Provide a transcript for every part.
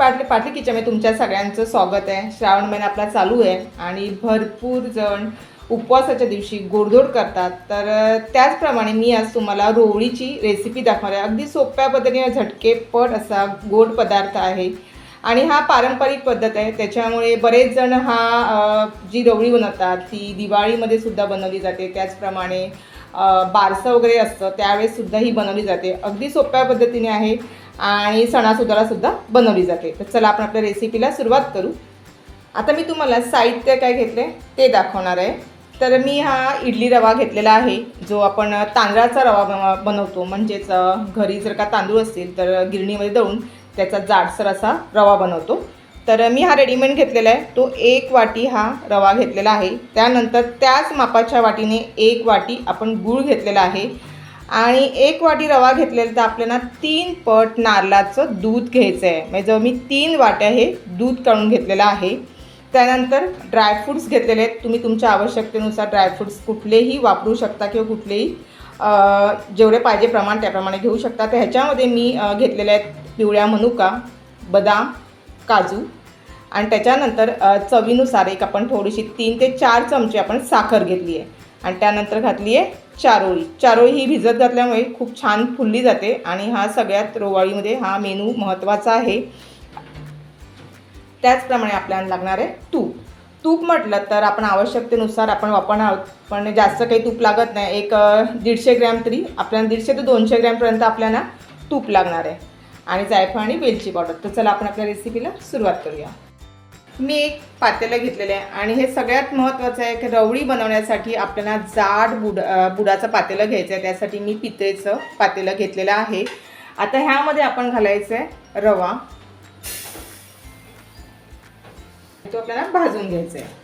पाटली पाटली किचनमध्ये तुमच्या सगळ्यांचं स्वागत आहे. श्रावण महिना आपला चालू आहे आणि भरपूर जण उपवासाच्या दिवशी गोडधोड करतात. तर त्याचप्रमाणे मी आज तुम्हाला रोवळीची रेसिपी दाखवणार आहे. अगदी सोप्या पद्धतीने झटकेपट असा गोड पदार्थ आहे. आणि हा पारंपरिक पद्धत आहे. त्याच्यामुळे बरेच जण हा जी रवळी बनवतात ती दिवाळीमध्ये सुद्धा बनवली जाते. त्याचप्रमाणे बारसं वगैरे असतं त्यावेळेस सुद्धा ही बनवली जाते. अगदी सोप्या पद्धतीने आहे. आणि सणासुदाला सुद्धा बनवली जाते. तर चला आपण आपल्या रेसिपीला सुरुवात करू. आता मी तुम्हाला साहित्य काय घेतले ते दाखवणार आहे. तर मी हा इडली रवा घेतलेला आहे जो आपण तांदळाचा रवा बन- बनवतो. म्हणजेच घरी जर का तांदूळ असतील तर गिरणीमध्ये दळून त्याचा जाडसर असा रवा बनवतो. तर मी हा रेडीमेड घेतलेला आहे. तो एक वाटी हा रवा घेतलेला आहे. त्यानंतर त्याच मापाच्या वाटीने एक वाटी आपण गूळ घेतलेला आहे. आणि एक वाटी रवा घेतलेला तर आपल्याला तीन पट नारळाचं दूध घ्यायचं आहे. म्हणजे जवळ मी तीन वाट्या हे दूध काढून घेतलेलं आहे त्यानंतर ड्रायफ्रूट्स घेतलेले आहेत. तुम्ही तुमच्या आवश्यकतेनुसार ड्रायफ्रूट्स कुठलेही वापरू शकता किंवा कुठलेही जेवढे पाहिजे प्रमाण त्याप्रमाणे घेऊ शकता. तर ह्याच्यामध्ये मी घेतलेल्या घेतलेले आहेत पिवळ्या मनुका बदाम काजू आणि त्याच्यानंतर चवीनुसार एक आपण थोडीशी तीन ते चार चमचे आपण साखर घेतली आहे. आणि त्यानंतर घातली आहे चारोळी. चारोळी ही भिजत घातल्यामुळे खूप छान फुलली जाते आणि हा सगळ्यात रोवाळीमध्ये हा मेनू महत्त्वाचा आहे. त्याचप्रमाणे आपल्याला लागणार आहे तूप. तूप म्हटलं तर आपण आवश्यकतेनुसार आपण वापरणार आहोत पण जास्त काही तूप लागत नाही. एक दीडशे ग्रॅम तरी आपल्याला दीडशे ते दोनशे ग्रॅमपर्यंत आपल्याला तूप लागणार आहे. आणि जायफळ आणि वेलची पावडर. तर चला आपण आपल्या रेसिपीला सुरुवात करूया. मी एक पातेलं घेतलेलं आहे आणि हे सगळ्यात महत्त्वाचं आहे की रवळी बनवण्यासाठी आपल्याला जाड बुड बुडाचं पातेलं घ्यायचं आहे. त्यासाठी मी पितळेचं पातेलं घेतलेलं आहे. आता ह्यामध्ये आपण घालायचं आहे रवा. तो आपल्याला भाजून घ्यायचा आहे.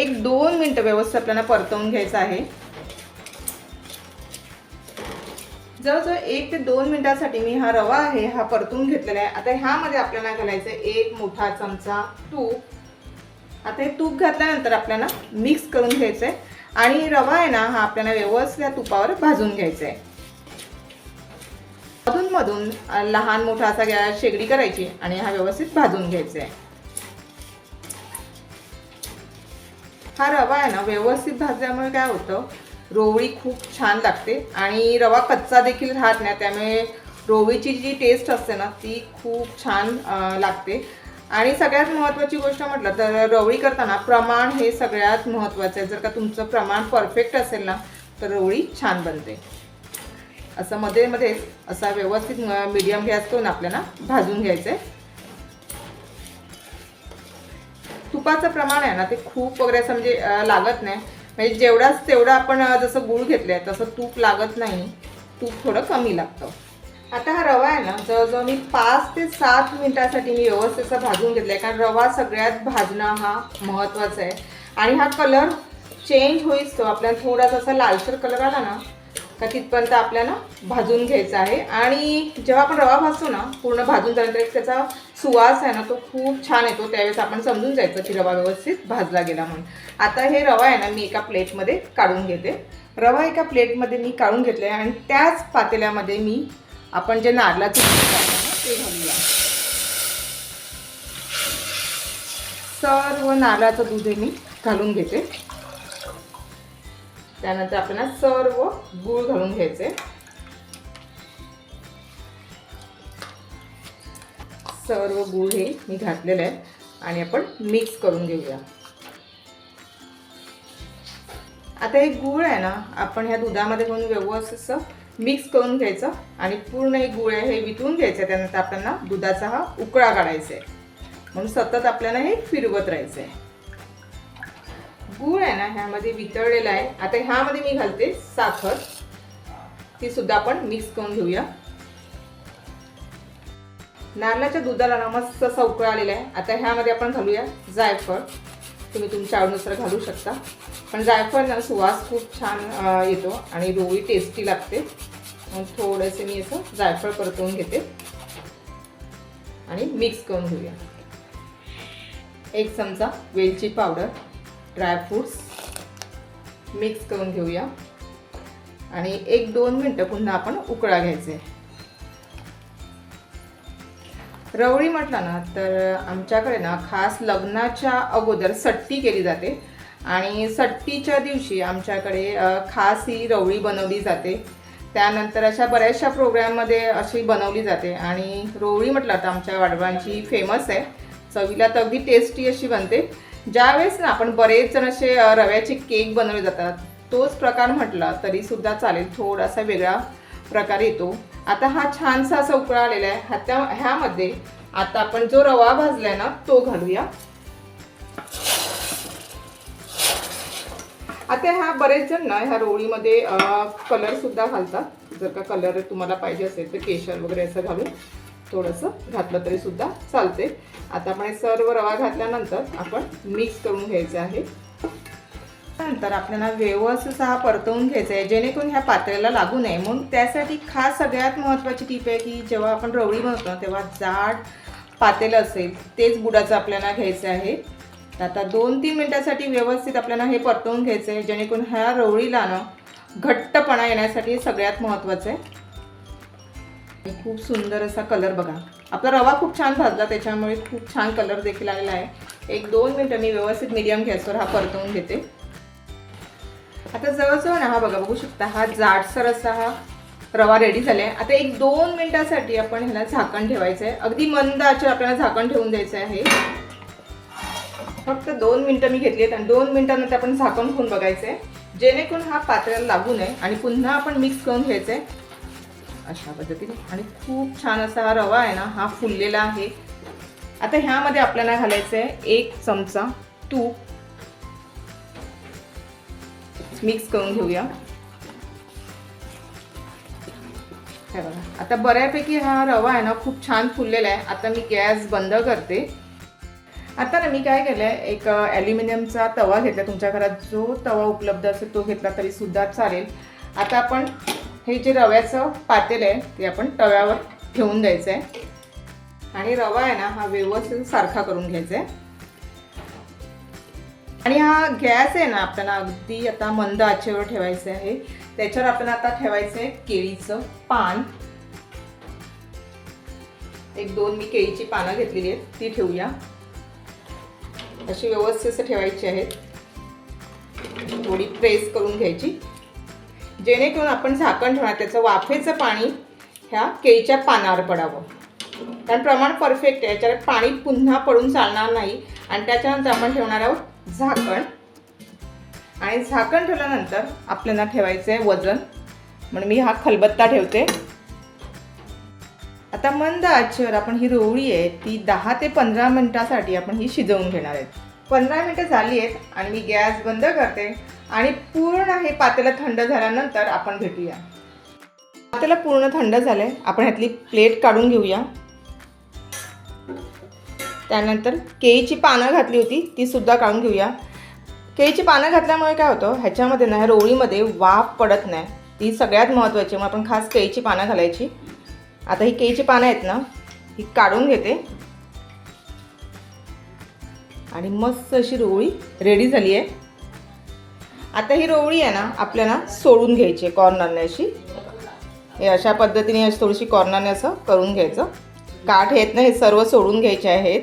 एक दोन मिनटं व्यवस्थित आपल्याला परतवून घ्यायचं आहे. जवळजवळ एक ते दोन मिनिटासाठी मी हा रवा आहे हा परतून घेतलेला आहे. आता ह्यामध्ये आपल्याला घालायचं आहे एक मोठा चमचा तूप. आता हे तूप घातल्यानंतर आपल्याला मिक्स करून घ्यायचं आहे आणि रवा आहे ना हा आपल्याला व्यवस्थित या तुपावर भाजून घ्यायचा आहे मधूनमधून लहान मोठा असा गॅस शेगडी करायची आणि हा व्यवस्थित भाजून घ्यायचा आहे हा रवा आहे ना व्यवस्थित भाजल्यामुळे काय होतं? रोवळी खूप छान लागते. आणि रवा कच्चा देखील राहत नाही त्यामुळे रोवळीची जी टेस्ट असते ना ती खूप छान लागते. आणि सगळ्यात महत्त्वाची गोष्ट म्हटलं तर रवळी करताना प्रमाण हे सगळ्यात महत्त्वाचं आहे. जर का तुमचं प्रमाण परफेक्ट असेल ना तर रवळी छान बनते. असं मध्ये मध्येच असा व्यवस्थित मीडियम गॅस करून आपल्याला भाजून घ्यायचं आहे. तुपाचं प्रमाण आहे ना ते खूप वगैरे असं म्हणजे लागत नाही. म्हणजे जेवढाच तेवढं आपण जसं गूळ घेतलंय तसं तूप लागत नाही. तूप थोडं कमी लागतं. आता हा रवा आहे ना जवळजवळ मी पाच ते सात मिनिटासाठी मी व्यवस्थित भाजून घेतला आहे कारण रवा सगळ्यात भाजणं हा महत्त्वाचा आहे. आणि हा कलर चेंज होईच तो. आपल्याला थोडासा असा लालसर कलर आला ना का तिथपर्यंत आपल्याला भाजून घ्यायचं आहे. आणि जेव्हा आपण रवा भाजतो ना पूर्ण भाजून झाल्यानंतर एक त्याचा सुवास आहे ना तो खूप छान येतो. त्यावेळेस आपण समजून जायचं की रवा व्यवस्थित भाजला गेला म्हणून. आता हे रवा आहे ना मी एका प्लेटमध्ये काढून घेते. रवा एका प्लेटमध्ये मी काढून घेतला आहे आणि त्याच पातेल्यामध्ये मी आपण जे नारळाचं दूध ते घालूया. सर्व नारळाचं दूध हे मी घालून घेते. त्यानंतर आपल्याला सर्व गूळ घालून घ्यायचे. सर्व गूळ हे मी घातलेलं आहे आणि आपण मिक्स करून घेऊया. आता हे गूळ आहे ना आपण ह्या दुधामध्ये घेऊन व्यवस्थित असं मिक्स करून घ्यायचं आणि पूर्ण हे गूळ आहे हे वितळून घ्यायचं त्यानंतर आपल्याला दुधाचा हा उकळा काढायचा आहे. म्हणून सतत आपल्याला हे फिरवत राहायचं आहे. गूळ आहे ना ह्यामध्ये वितळलेला आहे. आता ह्यामध्ये मी घालते साखर. ती सुद्धा आपण मिक्स करून घेऊया. नारळाच्या दुधाला ना मस्त असा उकळा आलेला आहे. आता ह्यामध्ये आपण घालूया जायफळ. तुम्ही तुमच्या आवडीनुसार घालू शकता. पण जायफळ ना सुवास खूप छान येतो आणि रोळी टेस्टी लागते. मग थोडेसे मी असं जायफळ परतवून घेते. आणि मिक्स करून घेऊया. एक चमचा वेलची पावडर. ड्रायफ्रूट्स मिक्स करून घेऊया. आणि एक दोन मिनटं पुन्हा आपण उकळा घ्यायचे. रवळी म्हटलं ना तर आमच्याकडे ना खास लग्नाच्या अगोदर सट्टी केली जाते. आणि सट्टीच्या दिवशी आमच्याकडे खास ही रवळी बनवली जाते. त्यानंतर अशा बऱ्याचशा प्रोग्राममध्ये अशी बनवली जाते. आणि रोवळी म्हटलं तर आमच्या वाडवांची फेमस आहे. चवीला तर अगदी टेस्टी अशी बनते. ज्यावेळेस ना आपण बरेच जण असे रव्याचे केक बनवले जातात तोच प्रकार म्हटला तरी सुद्धा चालेल थोडासा वेगळा प्रकार येतो. आता हा छानसा असा उकळा आलेला आहे. ह्याच्या ह्यामध्ये आता आपण जो रवा भाजलाय ना तो घालूया. आता ह्या बरेच जण ना ह्या रोळीमध्ये कलर सुद्धा घालतात. जर का कलर तुम्हाला पाहिजे असेल तर केशर वगैरे असं घालून. थोडंसं घातलं तरी सुद्धा चालते आता आपण हे सर्व रवा घातल्यानंतर आपण मिक्स करून घ्यायचं आहे. नंतर आपल्याला व्यवस्थित हा परतवून घ्यायचा आहे जेणेकरून ह्या पात्र्याला लागू नये. म्हणून त्यासाठी खास सगळ्यात महत्त्वाची टीप आहे की जेव्हा आपण रवळी बनवतो ना, तेव्हा जाड पातेलं असेल तेच बुडाचं आपल्याला घ्यायचं आहे. आता दोन तीन मिनटासाठी व्यवस्थित आपल्याला हे परतवून घ्यायचं आहे जेणेकरून ह्या रवळीला ना घट्टपणा येण्यासाठी सगळ्यात महत्त्वाचं आहे. खूप सुंदर असा कलर बघा. आपला रवा खूप छान भाजला त्याच्यामुळे खूप छान कलर देखील आलेला आहे. एक दोन मिनटं मी व्यवस्थित मीडियम गॅसवर हा परतवून घेते. आता जवळजवळ ना हा बघा बघू शकता हा जाडसर असा हा रवा रेडी झालाय. आता एक दोन मिनिटासाठी आपण ह्याला झाकण ठेवायचं आहे अगदी मंद आचेवर आपल्याला झाकण ठेवून द्यायचं आहे. फक्त दोन मिनटं मी घेतली आहेत आणि दोन मिनटानंतर आपण झाकण खून बघायचं आहे जेणेकरून हा पात्र्याला लागू नये आणि पुन्हा आपण मिक्स करून घ्यायचं आहे अशा पद्धतीने. आणि खूप छान असा हा रवा आहे ना हा फुललेला आहे. आता ह्यामध्ये आपल्याला घालायचं आहे एक चमचा तूप. मिक्स करून घेऊया. हे बघा. आता बऱ्यापैकी हा रवा आहे ना खूप छान फुललेला आहे. आता मी गॅस बंद करते. आता ना मी काय केलं आहे एक ॲल्युमिनियमचा तवा घेतला तुमच्या घरात जो तवा उपलब्ध असेल तो घेतला तरी सुद्धा चालेल. आता आपण हे जे रव्याचं पातेल आहे ते आपण तव्यावर ठेवून द्यायचं आहे आणि रवा आहे ना हा व्यवस्थित सारखा करून घ्यायचा आहे आणि हा गॅस आहे ना आपल्याला अगदी आता मंद आचेवर ठेवायचं आहे. त्याच्यावर आपल्याला आता ठेवायचं आहे केळीचं पान. एक दोन मी केळीची पानं घेतलेली आहेत ती ठेवूया. अशी व्यवस्थित ठेवायची आहेत. थोडी प्रेस करून घ्यायची. जेणेकरून आपण झाकण ठेवणार त्याचं वाफेचं पाणी ह्या केळीच्या पानावर पडावं. कारण प्रमाण परफेक्ट आहे याच्यावर पाणी पुन्हा पडून चालणार नाही. आणि त्याच्यानंतर आपण ठेवणार आहोत झाकण. आणि झाकण ठेवल्यानंतर आपल्याला ठेवायचं आहे वजन. म्हणून मी हा खलबत्ता ठेवते. आता मंद आचेवर आपण ही रोवळी आहे ती दहा ते पंधरा मिनटासाठी आपण ही शिजवून घेणार आहेत पंधरा मिनटं झाली आहेत आणि मी गॅस बंद करते. आणि पूर्ण हे पातेलं थंड झाल्यानंतर आपण भेटूया. पातेलं पूर्ण थंड झालंय. आपण ह्यातली प्लेट काढून घेऊया. त्यानंतर केळीची पानं घातली होती ती सुद्धा काढून घेऊया. केळीची पानं घातल्यामुळे काय होतं ह्याच्यामध्ये ना ह्या रोळीमध्ये वाफ पडत नाही. ती सगळ्यात महत्त्वाची मग आपण खास केळीची पानं घालायची. आता ही केळीची पानं आहेत ना ही काढून घेते. आणि मस्त अशी रोवळी रेडी झाली आहे. आता ही रोवळी आहे ना आपल्याला सोडून घ्यायची आहे कॉर्नरने अशी. हे अशा पद्धतीने अशी थोडीशी कॉर्नरने असं करून घ्यायचं. काठ येत ना हे सर्व सोडून घ्यायचे आहेत.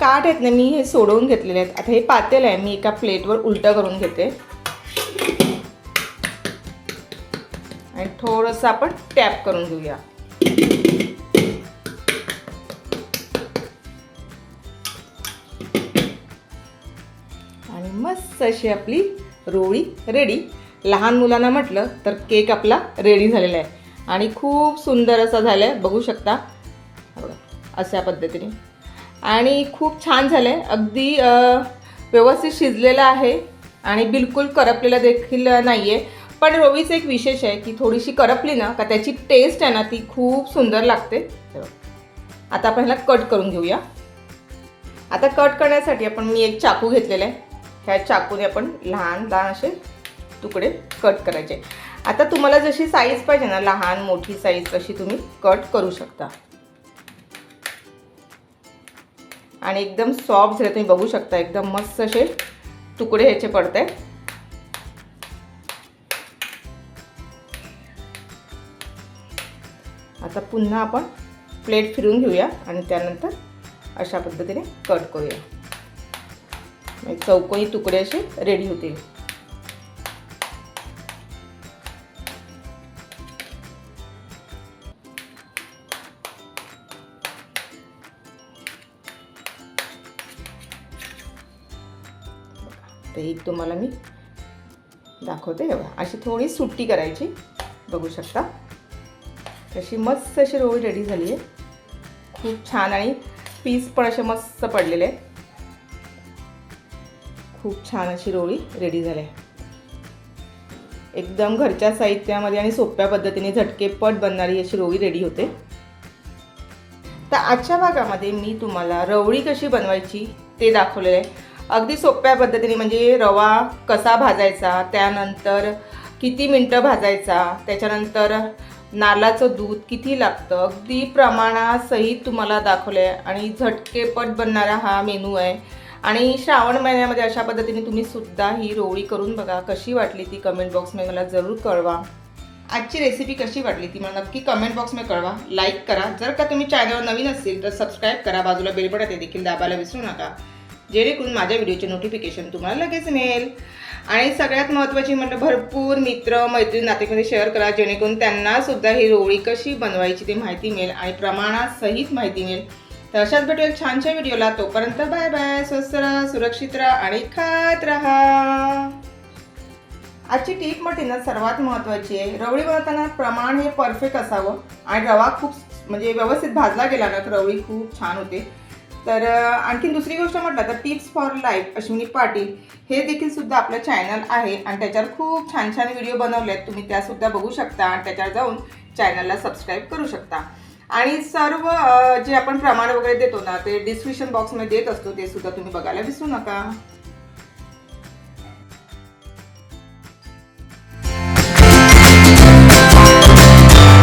काठ आहेत ना मी हे सोडवून घेतलेले आहेत. आता हे पातेल आहे मी एका प्लेटवर उलटं करून घेते. आणि थोडंसं आपण टॅप करून घेऊया. अशी आपली रोळी रेडी. लहान मुलांना म्हटलं तर केक आपला रेडी झालेला आहे. आणि खूप सुंदर असा झाला आहे बघू शकता. अशा पद्धतीने. आणि खूप छान झालं आहे अगदी व्यवस्थित शिजलेलं आहे आणि बिलकुल करपलेलं देखील नाही आहे पण रोवीचं एक विशेष आहे की थोडीशी करपली ना का त्याची टेस्ट आहे ना ती खूप सुंदर लागते. आता आपण ह्याला कट करून घेऊया. आता कट करण्यासाठी आपण मी एक चाकू घेतलेला आहे. ह्या चाकूने आपण लहान लहान असे तुकडे कट करायचे. आता तुम्हाला जशी साईज पाहिजे ना लहान मोठी साईज तशी तुम्ही कट करू शकता. आणि एकदम सॉफ्ट झाले तुम्ही बघू शकता एकदम मस्त असे तुकडे ह्याचे पडत आहेत आता पुन्हा आपण प्लेट फिरून घेऊया आणि त्यानंतर अशा पद्धतीने कट करूया. चौकोनी तुकडे असे रेडी होतील. तर एक तुम्हाला मी दाखवते. बघा अशी थोडी सुट्टी करायची. बघू शकता. तशी मस्त अशी रोळी रेडी झाली आहे खूप छान आणि पीस पण असे मस्त पडलेले आहेत. खूप छान अशी रोळी रेडी झाली आहे एकदम घरच्या साहित्यामध्ये आणि सोप्या पद्धतीने झटकेपट बनणारी अशी रोळी रेडी होते. तर आजच्या भागामध्ये मी तुम्हाला रवळी कशी बनवायची ते दाखवलेलं आहे. अगदी सोप्या पद्धतीने म्हणजे रवा कसा भाजायचा त्यानंतर किती मिनटं भाजायचा त्याच्यानंतर नालाचं दूध किती लागतं अगदी प्रमाणासहित तुम्हाला दाखवलं आहे आणि झटकेपट बनणारा हा मेनू आहे. आणि श्रावण महिन्यामध्ये अशा पद्धतीने तुम्ही सुद्धा ही रोळी करून बघा कशी वाटली ती कमेंट बॉक्समध्ये मला जरूर कळवा. आजची रेसिपी कशी वाटली ती मला नक्की कमेंट बॉक्समध्ये कळवा. लाईक करा. जर का तुम्ही चॅनलवर नवीन असतील तर सबस्क्राईब करा. बाजूला बेलबटन ते देखील दाबायला विसरू नका. जेणेकरून माझ्या व्हिडिओचे नोटिफिकेशन तुम्हाला लगेच मिळेल. आणि सगळ्यात महत्त्वाची म्हटलं म्हणजे भरपूर मित्र मैत्रीण नातेमध्ये शेअर करा. जेणेकरून त्यांनासुद्धा ही रोळी कशी बनवायची ती माहिती मिळेल आणि प्रमाणासहित माहिती मिळेल. तर अशाच भेटू एक छानशा व्हिडिओला. तोपर्यंत बाय बाय. स्वस्त राहा सुरक्षित राहा आणि खात राहा. आजची टीप म्हटली ना सर्वात महत्त्वाची आहे. रवळी बनवताना प्रमाण हे परफेक्ट असावं. आणि रवा खूप म्हणजे व्यवस्थित भाजला गेला ना तर रवळी खूप छान होते. तर आणखी दुसरी गोष्ट म्हटलं तर tips for life Ashwini Patil हे देखील सुद्धा आपलं चॅनल आहे आणि त्याच्यावर खूप छान छान व्हिडिओ बनवले आहेत तुम्ही त्यासुद्धा बघू शकता आणि त्याच्यावर जाऊन चॅनलला सबस्क्राईब करू शकता. आणि सर्व जे आपण प्रमाण वगैरे देतो ना ते डिस्क्रिप्शन बॉक्समध्ये देत असतो ते सुद्धा तुम्ही बघायला विसरू नका.